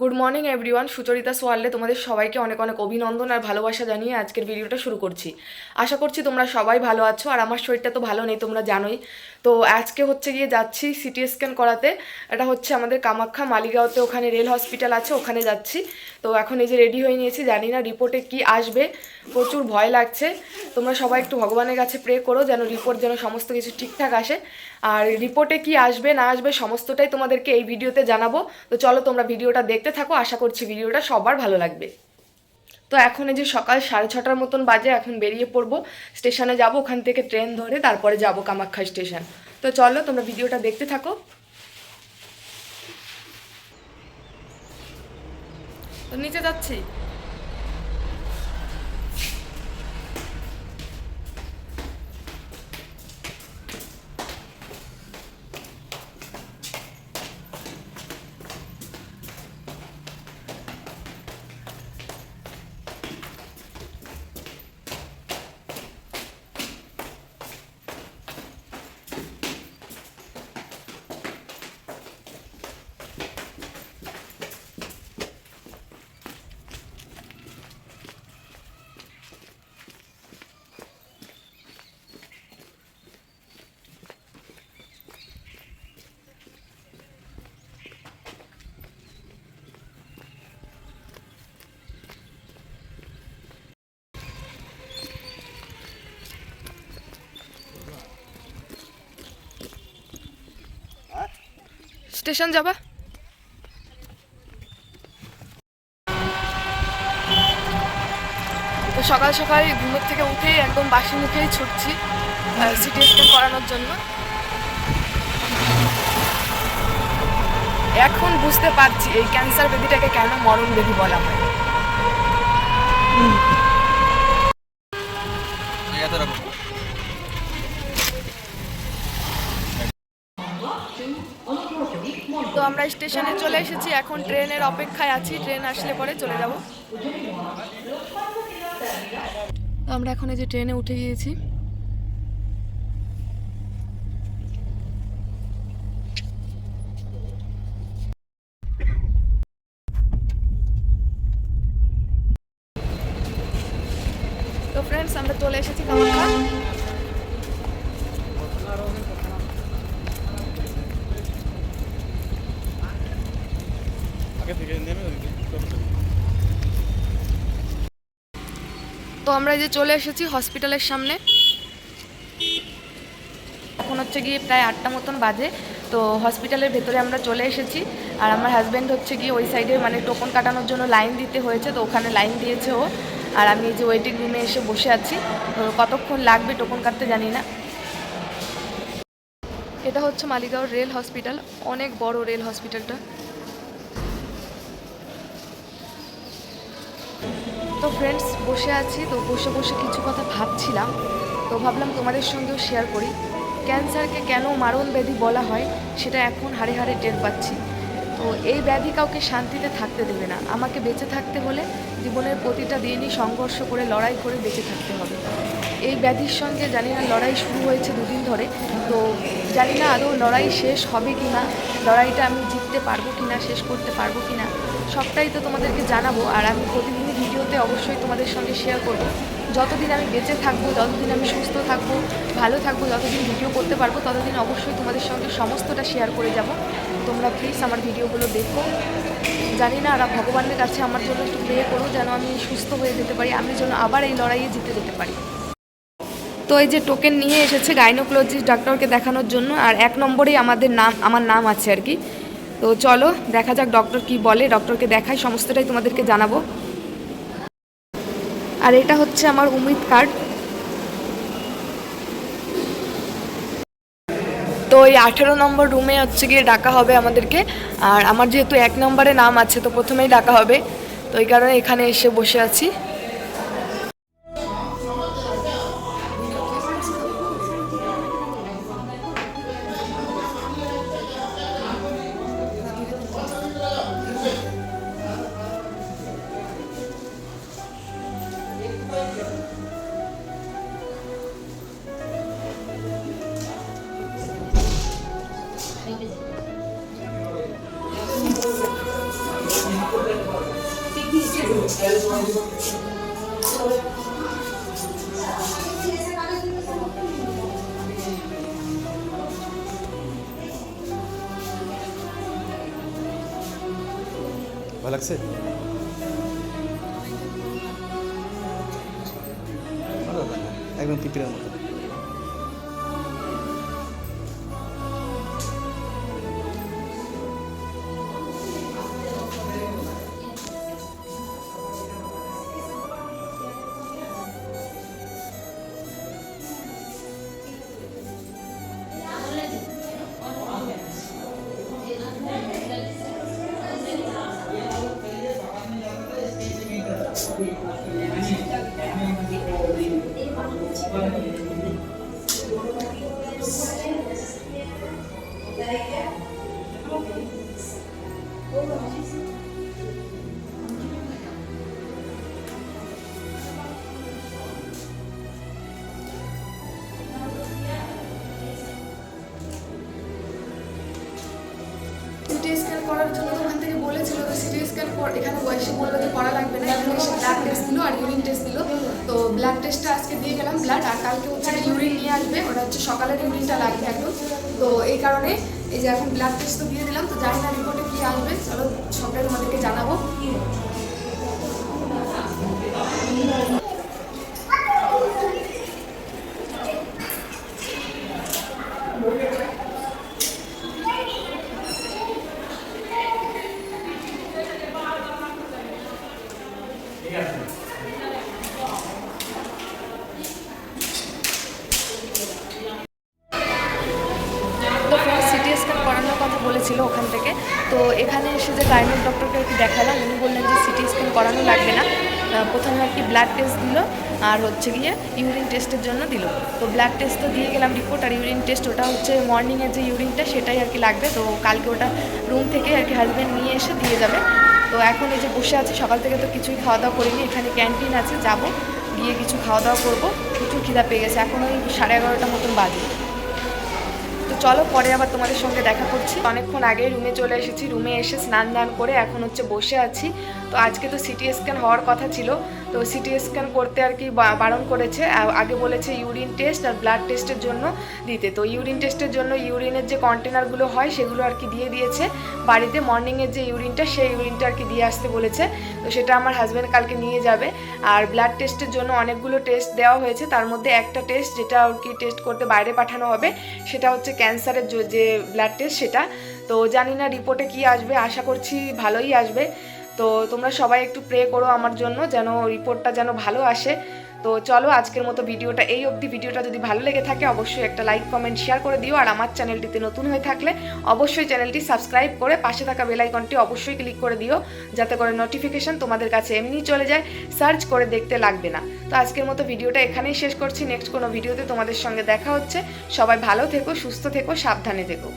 Good morning everyone Sucharita সোয়াল্লে তোমাদের সবাইকে অনেক অনেক অভিনন্দন আর ভালোবাসা জানিয়ে আজকের ভিডিওটা শুরু করছি। আশা করছি তোমরা সবাই ভালো আছো আর আমার শরীরটা তো ভালো নেই, তোমরা জানোই। তো আজকে হচ্ছে গিয়ে যাচ্ছি সিটি স্ক্যান করাতে। এটা হচ্ছে আমাদের কামাখ্যা মালিগাঁওতে ওখানে রেল হসপিটাল আছে, ওখানে যাচ্ছি। তো এখন এই যে রেডি হয়ে নিয়েছি, জানি না রিপোর্টে কি আসবে। প্রচুর ভয় লাগছে। তোমরা সবাই একটু ভগবানের কাছে প্রে করো যেন রিপোর্ট যেন সমস্ত কিছু ঠিকঠাক আসে। আর রিপোর্টে কি আসবে, না আসবে, সমস্তটাই তোমাদেরকে এই ভিডিওতে জানাব। তো চলো তোমরা ভিডিওটা দেখতে থাকো, আশা করছি ভিডিওটা সবার ভালো লাগবে। তো এখন এই যে সকাল সাড়ে ছটার মতন বাজে, এখন বেরিয়ে পড়ব। স্টেশনে যাব, ওখান থেকে ট্রেন ধরে তারপরে যাব কামাখ্যা স্টেশন। তো চলো, তোমরা ভিডিওটা দেখতে থাকো। তো নিচে যাচ্ছি। স্টেশন যাবা? তো সকাল সকাল ঘুমের থেকে উঠেই একদম বাসি মুখেই ছুটছি সিটি স্ক্যান করানোর জন্য। এখন বুঝতে পারছি এই ক্যান্সার ব্যাধিটাকে কেন মরণ ব্যাধি বলা হয়। আমরা স্টেশনে চলে এসেছি, এখন ট্রেনের অপেক্ষায় আছি, ট্রেন আসলে পরে চলে যাব। আমরা এখন এই যে ট্রেনে উঠে গিয়েছি। তো ফ্রেন্ডস আমরা চলে এসেছি কামাখ্যা। তো আমরা যে চলে এসেছি হসপিটালের সামনে। এখন হচ্ছে গিয়ে প্রায় আটটা মতন বাজে। তো হসপিটালের ভেতরে আমরা চলে এসেছি। আর আমার হাজব্যান্ড হচ্ছে গিয়ে ওই সাইডে মানে টোকন কাটানোর জন্য লাইন দিতে হয়েছে, তো ওখানে লাইন দিয়েছে ও। আর আমি এই যে ওয়েটিং রুমে এসে বসে আছি। তো কতক্ষণ লাগবে টোকন কাটতে জানি না। এটা হচ্ছে মালিগাঁও রেল হসপিটাল, অনেক বড় রেল হসপিটালটা। তো ফ্রেন্ডস বসে আছি। তো বসে বসে কিছু কথা ভাবছিলাম। তো ভাবলাম তোমাদের সঙ্গেও শেয়ার করি। ক্যান্সারকে কেন মারণ ব্যাধি বলা হয়, সেটা এখন হাড়ে হাড়ে টের পাচ্ছি। তো এই ব্যাধি কাউকে শান্তিতে থাকতে দেবে না। আমাকে বেঁচে থাকতে হলে জীবনের প্রতিটা দিনই সংঘর্ষ করে, লড়াই করে বেঁচে থাকতে হবে। এই ব্যাধির সঙ্গে জানি না লড়াই শুরু হয়েছে দুদিন ধরে। তো জানি না আদৌ লড়াই শেষ হবে কি না, লড়াইটা আমি জিততে পারব কি না, শেষ করতে পারব কি না, সবটাই তো তোমাদেরকে জানাব। আর আমি প্রতিদিনই ভিডিওতে অবশ্যই তোমাদের সঙ্গে শেয়ার করব। যতদিন আমি বেঁচে থাকব, যতদিন আমি সুস্থ থাকব, ভালো থাকব, যতদিন ভিডিও করতে পারব, ততদিন অবশ্যই তোমাদের সঙ্গে সমস্তটা শেয়ার করে যাব। তোমরা প্লিজ আমার ভিডিওগুলো দেখো। জানি না আর ভগবানের কাছে আমার জন্য একটু প্রে করো, যেন আমি সুস্থ হয়ে যেতে পারি, আমি যেন আবার এই লড়াইয়ে জিতে যেতে পারি। তো এই যে টোকেন নিয়ে এসেছে গাইনোকোলজিস্ট ডাক্তারকে দেখানোর জন্য, আর এক নম্বরেই আমাদের নাম, আমার নাম আছে আর কি। তো চলো, দেখা যাক ডক্টর কি বলে ডক্টরকে দেখাই, সমস্তটাই তোমাদেরকে জানাব। আর এটা হচ্ছে আমার উমিদ কার্ড তো এই আঠেরো নম্বর রুমে হচ্ছে গিয়ে ডাকা হবে আমাদেরকে, আর আমার যেহেতু এক নম্বরে নাম আছে, তো প্রথমেই ডাকা হবে। তো এই কারণে এখানে এসে বসে আছি। ভালো লাগছে? একদম পিঁপড়ের মতো। করার জন্য বলেছিল তো সিটি স্ক্যান এখানে বয়সে বলল যে করা লাগবে না। এখানে এসে ব্লাড টেস্ট দিল আর ইউরিন টেস্ট দিল। তো ব্লাড টেস্টটা আজকে দিয়ে গেলাম ব্লাড আর কালকে হচ্ছে ইউরিন নিয়ে আসবে। ওটা হচ্ছে সকালের ইউরিনটা লাগবে একদম তো এই কারণে এই যে এখন ব্লাড টেস্ট তো দিয়ে দিলাম, তো জানি না রিপোর্টে কী আসবে। চলো সকালে তোমাদেরকে জানাব। বলেছিল ওখান থেকে। তো এখানে এসে যে গাইনোক ডক্টরকে আর কি দেখালাম, উনি বললেন যে সিটি স্ক্যান করানো লাগবে না। প্রথমে আর কি ব্লাড টেস্ট দিল, আর হচ্ছে গিয়ে ইউরিন টেস্টের জন্য দিল। তো ব্লাড টেস্ট তো দিয়ে গেলাম রিপোর্ট আর ইউরিন টেস্ট ওটা হচ্ছে মর্নিংয়ের যে ইউরিনটা সেটাই আর কি লাগবে। তো কালকে ওটা রুম থেকে আর কি হাজব্যান্ড নিয়ে এসে দিয়ে যাবে। তো এখন এই যে বসে আছি, সকাল থেকে তো কিছুই খাওয়া দাওয়া করিনি, এখানে ক্যান্টিন আছে, যাব। গিয়ে কিছু খাওয়া দাওয়া করব। প্রচুর খিদা পেয়ে গেছে, এখন ওই সাড়ে এগারোটা মতন বাজে। চলো পরে আবার তোমাদের সঙ্গে দেখা করছি। অনেকক্ষণ আগে রুমে চলে এসেছি। রুমে এসে স্নান দান করে এখন হচ্ছে বসে আছি। তো আজকে তো সিটি স্ক্যান হওয়ার কথা ছিল। তো সিটি স্ক্যান করতে আর কি বারণ করেছে। আগে বলেছে ইউরিন টেস্ট আর ব্লাড টেস্টের জন্য দিতে। তো ইউরিন টেস্টের জন্য ইউরিনের যে কন্টেনারগুলো হয়, সেগুলো আর কি দিয়ে দিয়েছে। বাড়িতে মর্নিংয়ের যে ইউরিনটা সেই ইউরিনটা আর কি দিয়ে আসতে বলেছে। তো সেটা আমার হাজব্যান্ড কালকে নিয়ে যাবে। আর ব্লাড টেস্টের জন্য অনেকগুলো টেস্ট দেওয়া হয়েছে। তার মধ্যে একটা টেস্ট যেটা আর কি টেস্ট করতে বাইরে পাঠানো হবে, সেটা হচ্ছে ক্যান্সারের যে ব্লাড টেস্ট সেটা। তো জানি না রিপোর্টে কি আসবে। আশা করছি ভালোই আসবে। তো তোমরা সবাই একটু প্রে করো আমার জন্য যেন রিপোর্টটা যেন ভালো আসে। তো চলো আজকের মতো ভিডিওটা, এই অবধি ভিডিওটা যদি ভালো লেগে থাকে অবশ্যই একটা লাইক কমেন্ট শেয়ার করে দিও। আর আমার চ্যানেলটিতে নতুন হয়ে থাকলে অবশ্যই চ্যানেলটি সাবস্ক্রাইব করে পাশে থাকা বেলাইকনটি অবশ্যই ক্লিক করে দিও, যাতে করে নোটিফিকেশন তোমাদের কাছে এমনি চলে যায় সার্চ করে দেখতে লাগবে না। তো আজকের মতো ভিডিওটা এখানেই শেষ করছি। নেক্সট কোনো ভিডিওতে তোমাদের সঙ্গে দেখা হচ্ছে। সবাই ভালো থেকো, সুস্থ থেকো, সাবধানে থেকো।